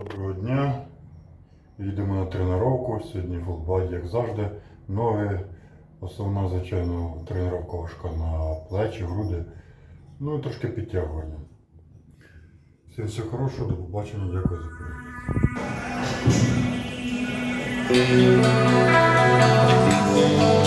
Доброго дня. Їдемо на тренування. Сьогодні футбол, як завжди. Ноги. Основна, звичайно, тренування важка на плечі, груди. Ну і трошки підтягування. Всім все хорошого, до побачення, дякую за перегляд.